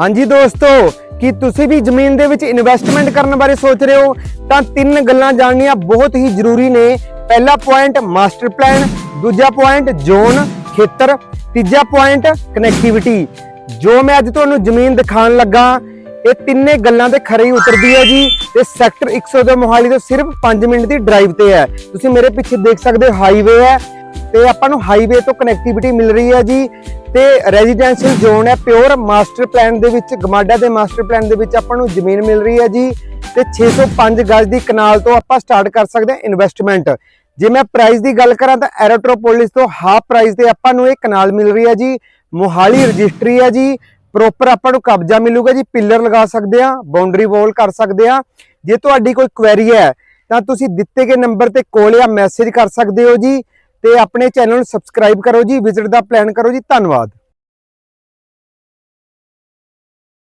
ਹਾਂਜੀ ਦੋਸਤੋ, ਕਿ ਤੁਸੀਂ ਵੀ ਜ਼ਮੀਨ ਦੇ ਵਿੱਚ ਇਨਵੈਸਟਮੈਂਟ ਕਰਨ ਬਾਰੇ ਸੋਚ ਰਹੇ ਹੋ? ਤਾਂ ਤਿੰਨ ਗੱਲਾਂ ਜਾਣਨੀਆਂ ਬਹੁਤ ਹੀ ਜ਼ਰੂਰੀ ਨੇ। ਪਹਿਲਾ ਪੁਆਇੰਟ ਮਾਸਟਰ ਪਲਾਨ ਦੂਜਾ ਪੁਆਇੰਟ ਜ਼ੋਨ ਖੇਤਰ, ਤੀਜਾ ਪੁਆਇੰਟ ਕਨੈਕਟੀਵਿਟੀ ਜੋ ਮੈਂ ਅੱਜ ਤੁਹਾਨੂੰ ਜ਼ਮੀਨ ਦਿਖਾਉਣ ਲੱਗਾ, ਇਹ ਤਿੰਨੇ ਗੱਲਾਂ ਤੇ ਖਰੀ ਉਤਰਦੀ ਹੈ ਜੀ। ਤੇ ਸੈਕਟਰ 102 ਮੋਹਾਲੀ ਤੋਂ ਸਿਰਫ 5 ਮਿੰਟ ਦੀ ਡਰਾਈਵ ਤੇ ਹੈ। ਤੁਸੀਂ ਮੇਰੇ ਪਿੱਛੇ ਦੇਖ ਸਕਦੇ ਹੋ ਹਾਈਵੇ ਹੈ। ਤੇ ਆਪਾਂ ਨੂੰ ਹਾਈਵੇ ਤੋਂ ਕਨੈਕਟੀਵਿਟੀ ਮਿਲ ਰਹੀ ਹੈ ਜੀ ਤੇ ਰੈਜ਼ੀਡੈਂਸ਼ੀਅਲ ਜ਼ੋਨ ਹੈ ਪਿਓਰ ਮਾਸਟਰ ਪਲਾਨ ਦੇ ਵਿੱਚ, ਗਮਾਡਾ ਦੇ ਮਾਸਟਰ ਪਲਾਨ ਦੇ ਵਿੱਚ ਆਪਾਂ ਨੂੰ ਜ਼ਮੀਨ ਮਿਲ ਰਹੀ ਹੈ ਜੀ ਤੇ 605 ਗਜ਼ ਦੀ ਕਨਾਲ ਤੋਂ ਆਪਾਂ ਸਟਾਰਟ ਕਰ ਸਕਦੇ ਹਾਂ ਇਨਵੈਸਟਮੈਂਟ ਜੇ ਮੈਂ ਪ੍ਰਾਈਸ ਦੀ ਗੱਲ ਕਰਾਂ ਤਾਂ ਐਰੋਟ੍ਰੋਪੋਲਿਸ ਤੋਂ ਹਾਫ ਪ੍ਰਾਈਸ ਤੇ ਆਪਾਂ ਨੂੰ ਇਹ ਕਨਾਲ ਮਿਲ ਰਹੀ ਹੈ ਜੀ, ਮੋਹਾਲੀ ਰਜਿਸਟਰੀ ਹੈ ਜੀ ਪ੍ਰੋਪਰ ਆਪਾਂ ਨੂੰ ਕਬਜ਼ਾ ਮਿਲੂਗਾ ਜੀ ਪਿੱਲਰ ਲਗਾ ਸਕਦੇ ਆ ਬਾਉਂਡਰੀ ਵਾਲ ਕਰ ਸਕਦੇ ਆ ਜੇ ਤੁਹਾਡੀ ਕੋਈ ਕੁਐਰੀ ਹੈ ਤਾਂ ਤੁਸੀਂ ਦਿੱਤੇ ਗਏ ਨੰਬਰ ਤੇ ਕੋਲ ਜਾਂ ਮੈਸੇਜ ਕਰ ਸਕਦੇ ਹੋ ਜੀ। ਤੇ ਆਪਣੇ ਚੈਨਲ ਨੂੰ ਸਬਸਕ੍ਰਾਈਬ ਕਰੋ ਜੀ ਵਿਜ਼ਿਟ ਦਾ ਪਲਾਨ ਕਰੋ ਜੀ ਧੰਨਵਾਦ।